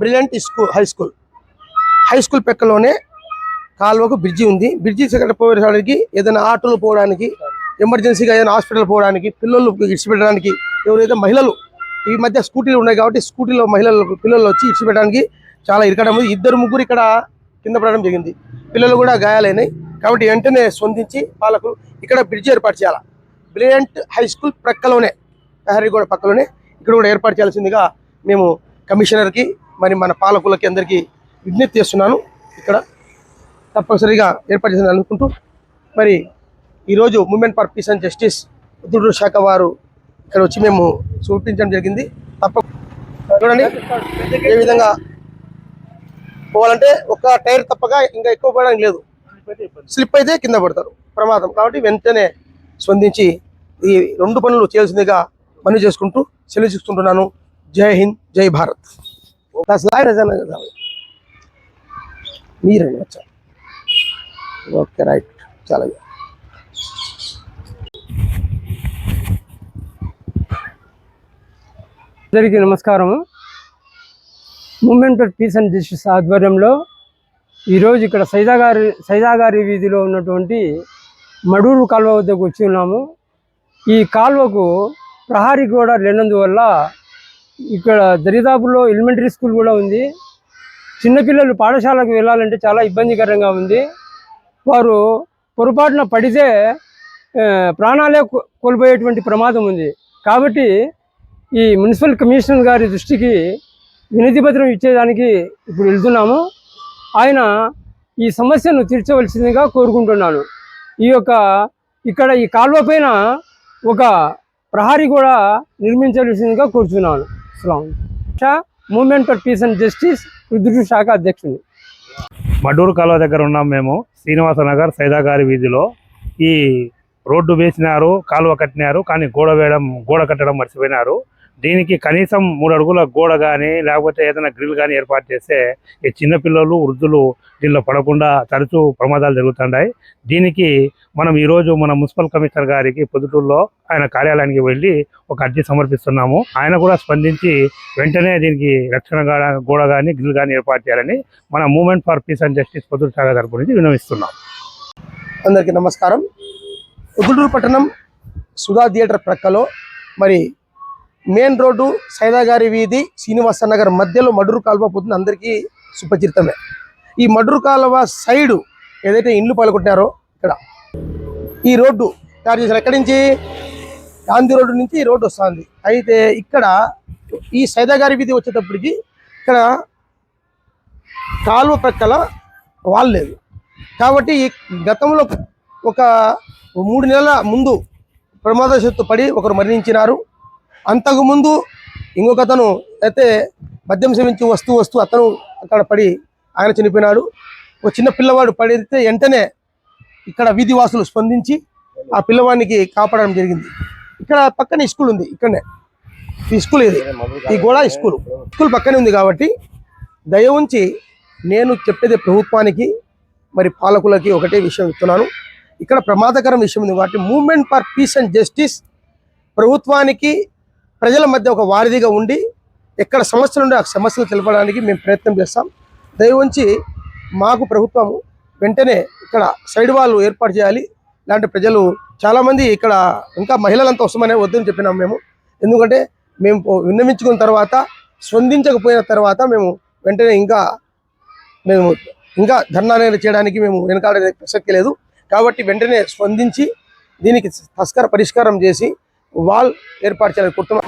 Brilliant school high school high school పక్కలోనే కాలువకు bridge ఉంది. Bridge second పోయేసరికి ఏదైనా ఆటోలు పోవడానికి ఎమర్జెన్సీగా ఏదైనా హాస్పిటల్ పోవడానికి పిల్లలు ఇడిచిపెట్టడానికి ఎవరైతే మహిళలు ఈ మధ్య స్కూటీలు ఉన్నాయి కాబట్టి స్కూటీలో మహిళలు పిల్లలు వచ్చి ఇడిచిపెట్టడానికి చాలా ఇరకడం ఇద్దరు ముగ్గురు ఇక్కడ కింద పడడం జరిగింది. పిల్లలు కూడా గాయాలైనాయి కాబట్టి వెంటనే స్పందించి పాలకులు ఇక్కడ బ్రిడ్జి ఏర్పాటు చేయాలి. బ్రిలియంట్ హై స్కూల్ ప్రక్కలోనే ప్రహరీగూడ పక్కలోనే ఇక్కడ కూడా ఏర్పాటు చేయాల్సిందిగా మేము కమిషనర్కి మరి మన పాలకులకి అందరికీ విజ్ఞప్తి చేస్తున్నాను. ఇక్కడ తప్పనిసరిగా ఏర్పాటు చేసింది అనుకుంటూ మరి ఈరోజు movement for peace and justice ఉద్యోగుల శాఖ వారు ఇక్కడ వచ్చి మేము చూపించడం జరిగింది. తప్ప చూడండి ఏ విధంగా పోవాలంటే ఒక టైర్ తప్పక ఇంకా ఎక్కువ పోవడానికి లేదు. స్లిప్ అయితే కింద పడతారు ప్రమాదం. కాబట్టి వెంటనే స్పందించి ఈ రెండు పనులు చేయాల్సిందిగా పని చేసుకుంటూ సెలవు జై హింద్ జై భారత్. మీరండి వచ్చా ఓకే రైట్ చాలా అందరికీ నమస్కారం movement for peace and justice ఆధ్వర్యంలో ఈరోజు ఇక్కడ సైదాగారి సైదాగారి వీధిలో ఉన్నటువంటి మడూరు కాలువ వద్దకు వచ్చి ఉన్నాము. ఈ కాలువకు ప్రహారీ గోడ లేనందువల్ల ఇక్కడ దరిదాపులో ఎలిమెంటరీ స్కూల్ కూడా ఉంది. చిన్నపిల్లలు పాఠశాలకు వెళ్ళాలంటే చాలా ఇబ్బందికరంగా ఉంది. వారు పొరపాటున పడితే ప్రాణాలే కో- కోల్పోయేటువంటి ప్రమాదం ఉంది. కాబట్టి ఈ మున్సిపల్ కమిషనర్ గారి దృష్టికి వినతి పత్రం ఇచ్చేదానికి ఇప్పుడు వెళ్తున్నాము. ఆయన ఈ సమస్యను తీర్చవలసిందిగా కోరుకుంటున్నాను. ఈ యొక్క ఇక్కడ ఈ కాలువ పైన ఒక ప్రహారీ కూడా నిర్మించవలసిందిగా కూర్చున్నాను. అస్సలాం movement for peace and justice విద్యుత్ శాఖ అధ్యక్షుడు మడూరు కాలువ దగ్గర ఉన్నాం మేము శ్రీనివాస నగర్ సైదాగారి వీధిలో. ఈ రోడ్డు వేసినారు కాలువ కట్టినారు కానీ గోడ వేయడం గోడ కట్టడం మర్చిపోయినారు. దీనికి కనీసం మూడు అడుగుల గోడ కానీ లేకపోతే ఏదైనా గ్రిల్ కానీ ఏర్పాటు చేస్తే ఈ చిన్నపిల్లలు వృద్ధులు దీనిలో పడకుండా తరచూ ప్రమాదాలు జరుగుతుంటాయి. దీనికి మనం ఈరోజు మన మున్సిపల్ కమిషనర్ గారికి పొద్దుటూరులో ఆయన కార్యాలయానికి వెళ్ళి ఒక అర్జీ సమర్పిస్తున్నాము. ఆయన కూడా స్పందించి వెంటనే దీనికి రక్షణ గోడ కానీ గ్రిల్ కానీ ఏర్పాటు చేయాలని మన movement for peace and justice Proddatur శాఖ తరపు నుంచి విన్నవిస్తున్నాం. అందరికీ నమస్కారం. పొద్దుటూరు పట్టణం సుధా థియేటర్ ప్రక్కలో మరి మెయిన్ రోడ్డు సైదాగారి వీధి శ్రీనివాస నగర్ మధ్యలో మడురు కాలువ పోతుంది. అందరికీ సుపరిచితమే. ఈ మడురు కాలువ సైడు ఏదైతే ఇండ్లు పాల్గొట్టారో ఇక్కడ ఈ రోడ్డు తయారు చేశారు. ఎక్కడి నుంచి? గాంధీ రోడ్డు నుంచి ఈ రోడ్డు వస్తుంది. అయితే ఇక్కడ ఈ సైదాగారి వీధి వచ్చేటప్పటికి ఇక్కడ కాలువ ప్రక్కల వాళ్ళు లేదు. కాబట్టి గతంలో ఒక మూడు నెలల ముందు ప్రమాదశత్తు పడి ఒకరు మరణించినారు. అంతకుముందు ఇంకొక అతను అయితే మద్యం సేవించి వస్తూ వస్తూ అతను అక్కడ పడి ఆయన చనిపోయినాడు. ఒక చిన్న పిల్లవాడు పడితే వెంటనే ఇక్కడ వీధి వాసులు స్పందించి ఆ పిల్లవాడికి కాపాడడం జరిగింది. ఇక్కడ పక్కనే స్కూల్ ఉంది ఇక్కడనే. ఈ స్కూల్ ఇది. ఈ గోడ ఈ స్కూల్. స్కూల్ పక్కనే ఉంది కాబట్టి దయ ఉంచి నేను చెప్పేది ప్రభుత్వానికి మరి పాలకులకి ఒకటే విషయం చెప్తున్నాను. ఇక్కడ ప్రమాదకరం విషయం ఉంది కాబట్టి movement for peace and justice ప్రభుత్వానికి ప్రజల మధ్య ఒక వారధిగా ఉండి ఎక్కడ సమస్యలు ఉండే ఆ సమస్యలు తెలపడానికి మేము ప్రయత్నం చేస్తాం. దయవుంచి మాకు ప్రభుత్వం వెంటనే ఇక్కడ సైడ్ వాళ్ళు ఏర్పాటు చేయాలి. ఇలాంటి ప్రజలు చాలామంది ఇక్కడ ఇంకా మహిళలంతా వస్తామనే వద్దని చెప్పినాం మేము. ఎందుకంటే మేము విన్నమించుకున్న విన్నవించుకున్న తర్వాత స్పందించకపోయిన తర్వాత మేము వెంటనే ఇంకా మేము ఇంకా ధర్నా అనేది చేయడానికి మేము వెనకాడే ప్రసక్తి లేదు. కాబట్టి వెంటనే స్పందించి దీనికి తస్కర పరిష్కారం చేసి వాల్ ఏర్పాటు చేయాలని కోరుతున్నాం